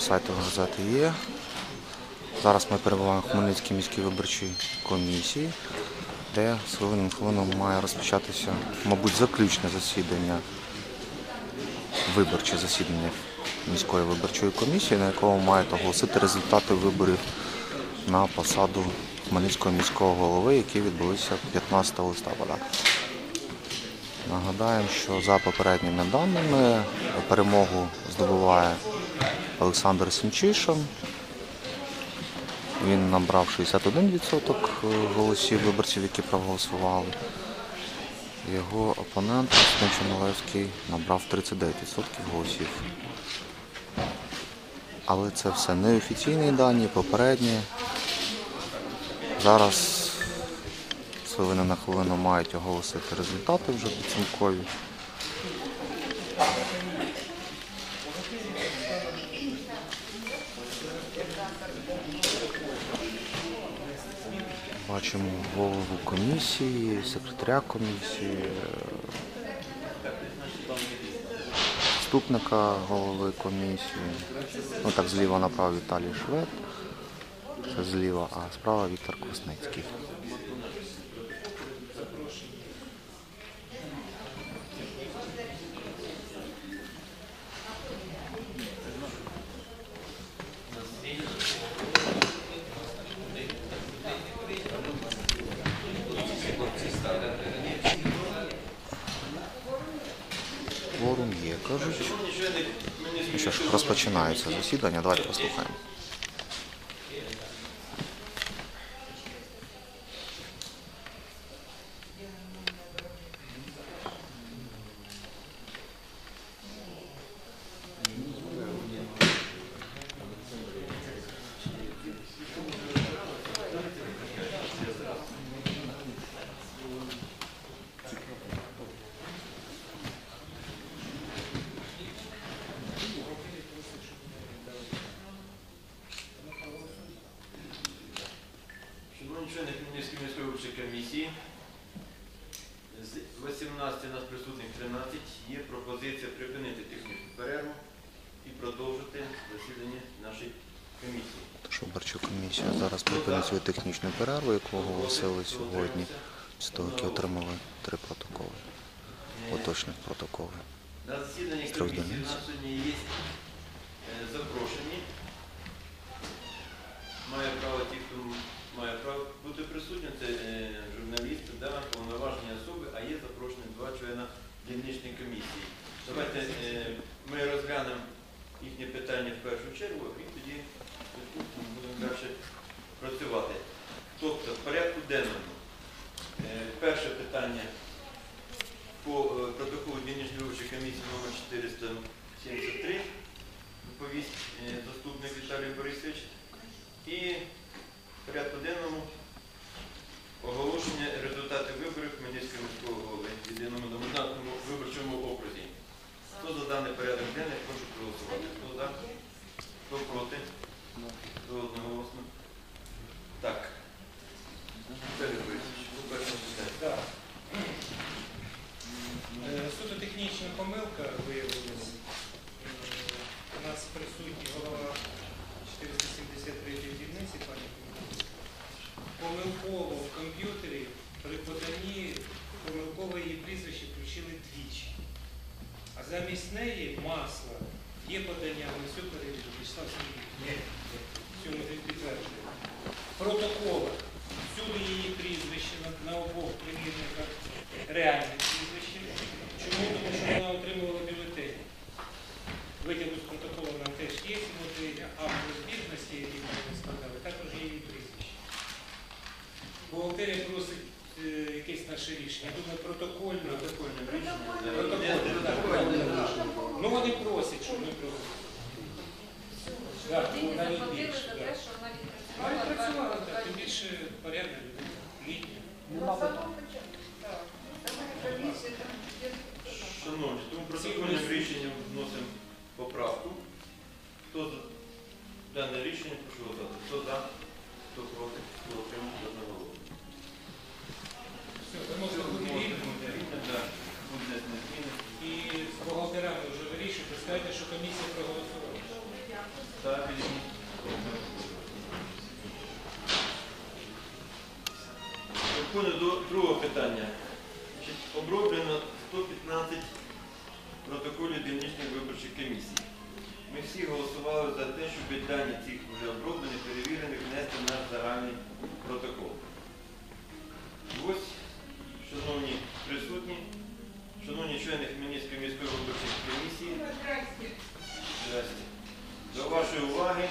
сайту газети є. Зараз ми перебуваємо в Хмельницькій міській виборчій комісії, де з хвилини на хвилину має розпочатися, мабуть, заключне засідання, виборче засідання міської виборчої комісії, на якому мають оголосити результати виборів на посаду Хмельницького міського голови, які відбулися 15 листопада. Нагадаємо, що за попередніми даними перемогу здобуває Олександр Сімчишин. Він набрав 61% голосів виборців, які проголосували. Його опонент Устин Чорнолевський набрав 39% голосів. Але це все неофіційні дані, попередні. Зараз з хвилини на хвилину мають оголосити результати вже підсумкові. Бачимо голову комісії, секретаря комісії, заступника голови комісії. Ну так зліва направо Віталій Швед. Це зліва, а справа Віктор Косницький. Форум є, кажуть. Ну розпочинається засідання. Давайте послухаємо. Шановні члени Хмельницької міської виборчої комісії, з 18 нас присутніх 13 є пропозиція припинити технічну перерву і продовжити комісії. Тож виборча комісія зараз припинить свою технічну перерву, яку оголосили сьогодні, після того, як отримали три протоколи, поточних протоколи. На засіданні З комісії у нас сьогодні є е, запрошені. Має право ті, хто має право бути присутнім, це е, журналісти, да, повноважені особи, а є запрошені два члена дільничної комісії. Давайте е, ми розглянемо їхні питання в першу чергу, і тоді будемо далі працювати. Тобто, в порядку денному. Е, Перше питання по е, протоколу дільничної комісії номер 473 доповість е, заступник Віталій Борисович. І в порядку денному оголошення результатів виборів Хмельницького міського голови в єдиному виборчому окрузі. Хто за даний порядок денний, прошу проголосувати. Хто за? Хто проти? Хто одноголосно? Так. Віталій Борисович, по першому питанню. Так. Е, Суто технічна помилка виявилася. Е, У нас присутній голова 473 дільниці, пані Комітет. Помилково в комп'ютері при поданні помилково її прізвище включили двічі. А замість неї масло. Є подання, ми все перевірили, Вячеслав Сергійович? Ні. Цьому підтверджує. Протоколи. Всюди її прізвище на, на обох примірниках реальне прізвище. Чому? Тому що вона отримувала бюлетені. Витягу з протоколу нам теж є бюлетені, а в розбірності, які ми не складали, також є її прізвище. Бухгалтерія просить е, якесь наше рішення. Я думаю, протокольно. Протокольне рішення. Протокольне, так, так. Ну вони просять, щоб ми просили. Так, Людині заплатили більше. за так. те, що вона Вона відпрацювала. працювала, так, тим більше порядна людина, літня. Шановні, тому протокольним рішенням вносимо поправку. Хто за дане рішення, прошу голосувати. Хто за, хто проти, хто отримав одноголосно. Все, ви можете бути вільними. так. Відповідно, так, буде внесені скажете, що комісія проголосувала. Так. Переходимо до другого питання. Оброблено 115 протоколів дільничних виборчих комісій. Ми всі голосували за те, щоб дані цих вже оброблених, перевірених внести в наш загальний протокол. Ось, шановні присутні, шановні члени Хмельницької міської здрасте. до вашої уваги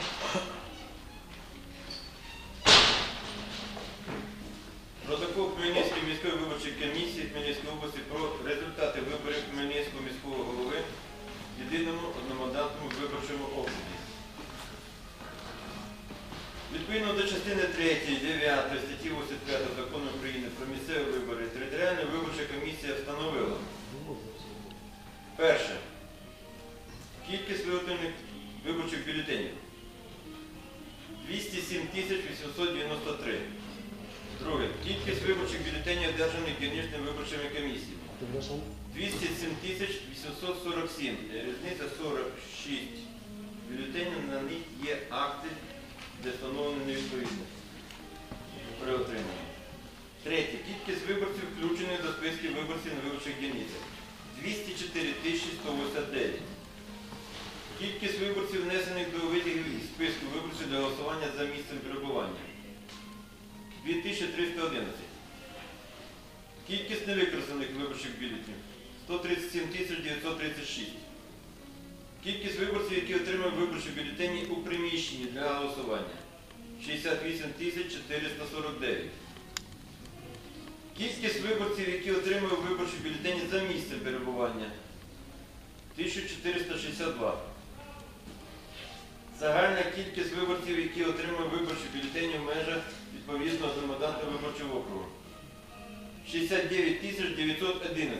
Виборців на виборчих дільницях. 204 189. Кількість виборців внесених до витягів із списку виборців для голосування за місцем перебування. 2311. Кількість невикористаних виборчих бюлетенів 137 936. Кількість виборців, які отримали виборчі бюлетені у приміщенні для голосування 68 449. Кількість виборців, які отримали виборчі бюлетені за місцем перебування 1462. Загальна кількість виборців, які отримали виборчі бюлетені в межах відповідного одномандатного виборчого округу. 69 911.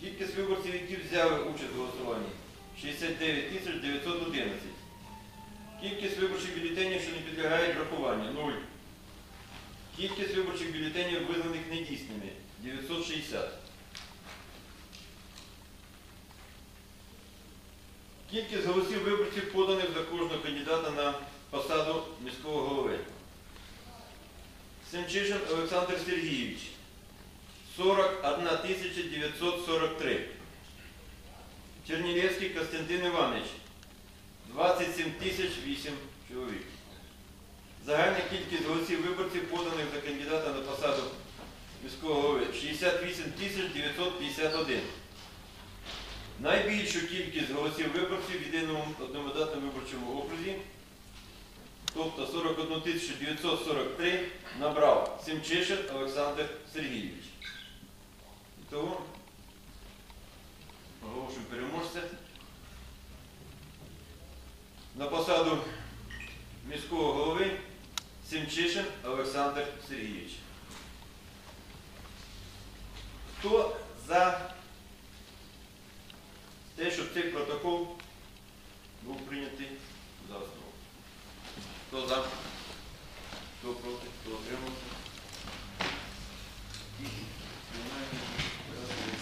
Кількість виборців, які взяли участь у голосуванні. 69 тисяч 911. Кількість виборчих бюлетенів, що не підлягають врахуванню 0. Кількість виборчих бюлетенів, визнаних недійсними 960. Кількість голосів виборців поданих за кожного кандидата на посаду міського голови. Семчишин Олександр Сергійович 41 943. Чернілевський Костянтин Іванович 27 тисяч 8 чоловік. Загальна кількість голосів виборців, поданих за кандидата на посаду міського голови 68 951. Найбільшу кількість голосів виборців в єдиному одномандатному виборчому окрузі, тобто 41 943, набрав Семчишин Олександр Сергійович. Того оголошую переможця. На посаду міського голови Семчишин Олександр Сергійович. Хто за те, щоб цей протокол був прийнятий за основу? Хто за? Хто проти? Хто отримався?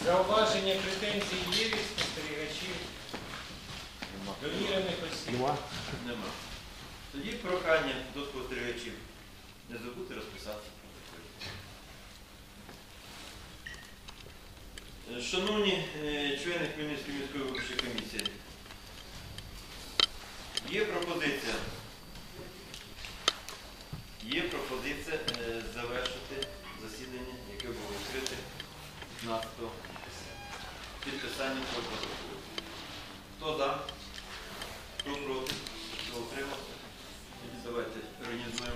Зауваження претензій є від спостерігачів, довірених осіб. Нема. Тоді прохання до спостерігачів. Не забудьте розписатися протоколі. Е, Шановні е, члени Хмельницької міської виборчої комісії, є пропозиція. Є пропозиція е, завершити засідання, яке було відкрите 15 підписанням цього протоколу. Хто за? Хто проти? Цим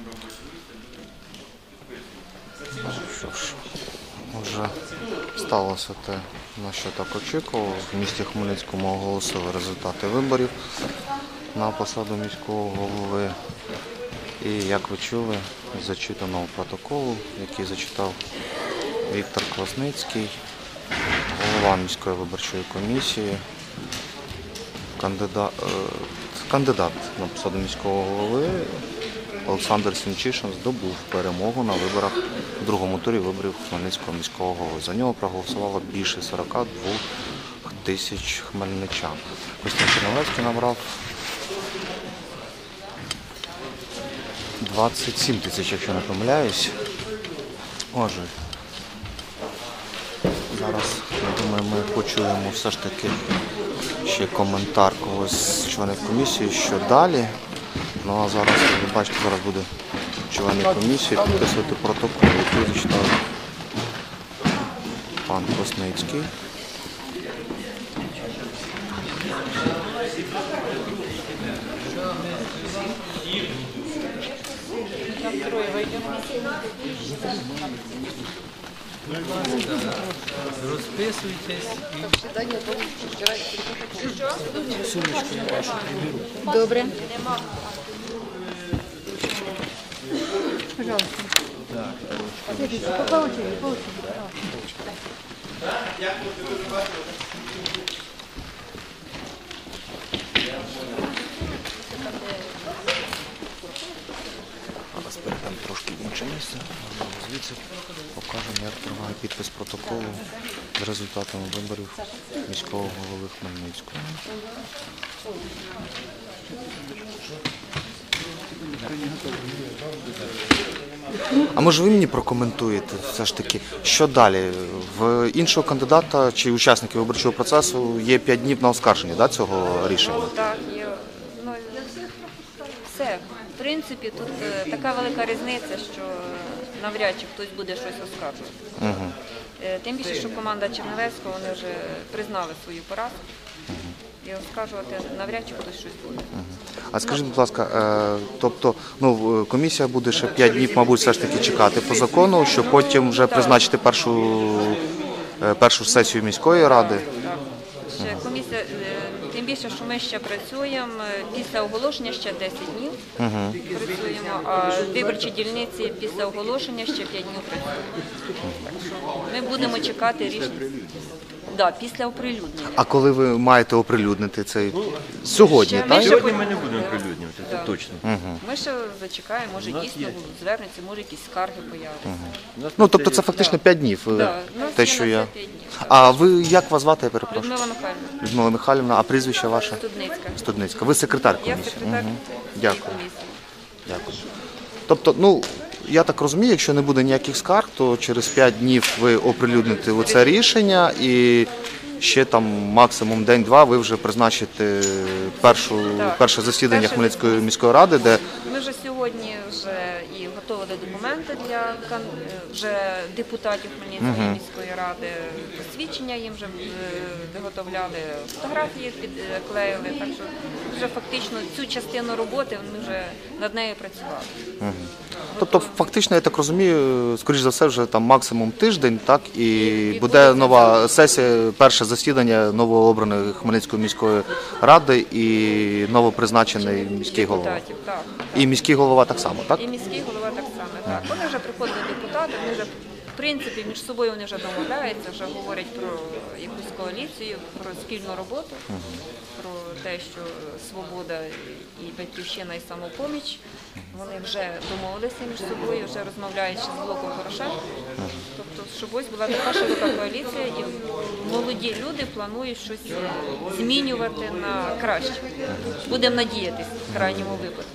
Що ж, Вже сталося те, на що так очікував. В місті Хмельницькому оголосили результати виборів на посаду міського голови. І як ви чули, зачитано протоколу, який зачитав Віктор Класницький, голова міської виборчої комісії, кандидат, кандидат на посаду міського голови Олександр Сінчишин здобув перемогу на виборах в другому турі виборів Хмельницького міського голови. За нього проголосувало більше 42 тисяч хмельничан. Костянтин Черновецький набрав 27 тисяч, якщо не помиляюсь. Отже, зараз, я думаю, ми почуємо все ж таки ще коментар когось з членів комісії, що далі. Ну а зараз, ви бачите, зараз буде члени комісії підписувати протокол, який зачитав пан Косницький. Розписуйтесь Добре. Пожалуйста. Смотрите, по по очереди, по очереди. Зараз перейдемо трошки інше місце. Звідси покажемо, як триває підпис протоколу з результатами виборів міського голови Хмельницького. А може ви мені прокоментуєте все ж таки, що далі? В іншого кандидата чи учасників виборчого процесу є 5 днів на оскарження да, цього рішення? Так, є. Ну, все. В принципі, тут е, така велика різниця, що навряд чи хтось буде щось оскаржувати. Угу. Е, Тим більше, що команда Черневецького вони вже признали свою поразку. І оскаржувати навряд чи хтось щось буде. А скажіть, будь ласка, е, тобто ну, комісія буде ще 5 днів, мабуть, все ж таки чекати по закону, щоб потім вже призначити першу, е, першу сесію міської ради. Так. Ще комісія, е, тим більше, що ми ще працюємо е, після оголошення ще 10 днів працюємо, а виборчі дільниці після оголошення ще 5 днів працюємо. Так що ми будемо чекати рішення. Да, після оприлюднення. А коли ви маєте оприлюднити цей сьогодні, Ще так? Сьогодні ми не будемо оприлюднювати, це Так. точно. Ми ще зачекаємо, може нас дійсно є. звернуться, може якісь скарги появляться. У нас Ну, тобто є- це фактично 5 днів, е, Да, у нас те, є що на я. п'ять днів. А ви як вас звати, я перепрошую? Людмила Михайлівна, Людмила Михайлівна, а прізвище ваше? Студницька. Студницька. Ви секретар Я комісії? секретар Мгм. Дякую. комісії. Дякую. Тобто, ну я так розумію, якщо не буде ніяких скарг, то через 5 днів ви оприлюдните оце рішення і ще там максимум день-два ви вже призначите першу, Так. перше засідання Перше Хмельницької міської ради, де Ми вже сьогодні вже і готували документи для кан- е, вже депутатів Хмельницької міської ради. Посвідчення їм вже е, виготовляли, фотографії підклеїли. Так що вже фактично цю частину роботи ми вже над нею працювали. тобто, фактично, я так розумію, скоріш за все, вже там максимум тиждень, так і буде нова сесія, перше засідання новообраної Хмельницької міської ради і новопризначений міський голова. І міський голова так само, так? І міський голова так само. Так. Вони вже приходили депутати, вони вже в принципі між собою вони вже домовляються, вже говорять про якусь коаліцію, про спільну роботу, про те, що свобода і батьківщина і самопоміч. Вони вже домовилися між собою, вже розмовляють з блоком Порошенка. Тобто, щоб ось була така широка коаліція, і молоді люди планують щось змінювати на краще. Будемо надіятися в крайньому випадку.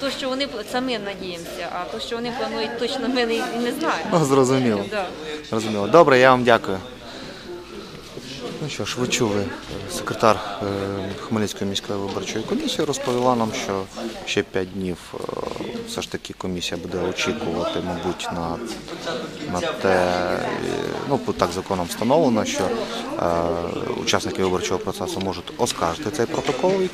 То, що вони самі надіємося, а то, що вони планують, точно ми не, не знаємо. Ну, Зрозуміло. Да. Зрозуміло. Добре, я вам дякую. Ну що ж, ви чули, секретар е, Хмельницької міської виборчої комісії розповіла нам, що ще 5 днів е, все ж таки комісія буде очікувати, мабуть, на, на те, е, ну так законом встановлено, що е, учасники виборчого процесу можуть оскаржити цей протокол, е,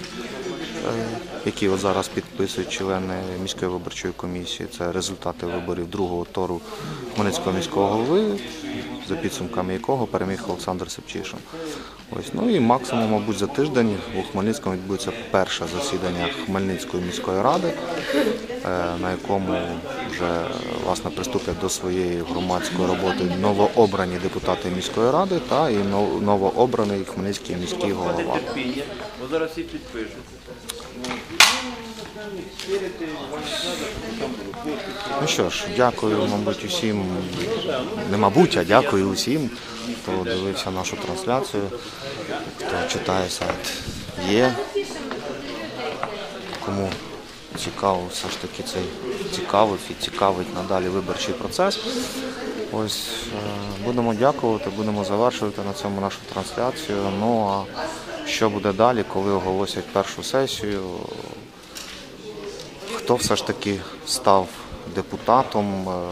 який от зараз підписують члени міської виборчої комісії. Це результати виборів другого туру Хмельницького міського голови, за підсумками якого переміг Олександр Сепчишин. Ось ну і максимум, мабуть, за тиждень у Хмельницькому відбудеться перше засідання Хмельницької міської ради, е, на якому вже власне приступлять до своєї громадської роботи новообрані депутати міської ради та і новообраний Хмельницький міський голова. зараз всі підпишуть. Вірити вам не треба, що там було підпис. Ну що ж, дякую, мабуть, усім, не мабуть, а дякую усім, хто дивився нашу трансляцію, хто читає сайт є, кому цікаво, все ж таки це цікавить і цікавить надалі виборчий процес. Ось е, будемо дякувати, будемо завершувати на цьому нашу трансляцію. Ну а що буде далі, коли оголосять першу сесію? Хто все ж таки став депутатом? е,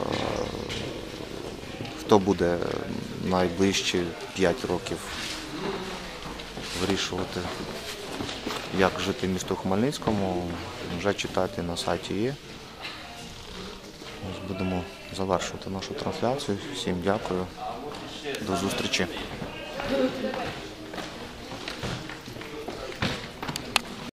Хто буде найближчі 5 років вирішувати, як жити місту Хмельницькому, вже читати на сайті є. Ось Будемо завершувати нашу трансляцію. Всім дякую. До зустрічі.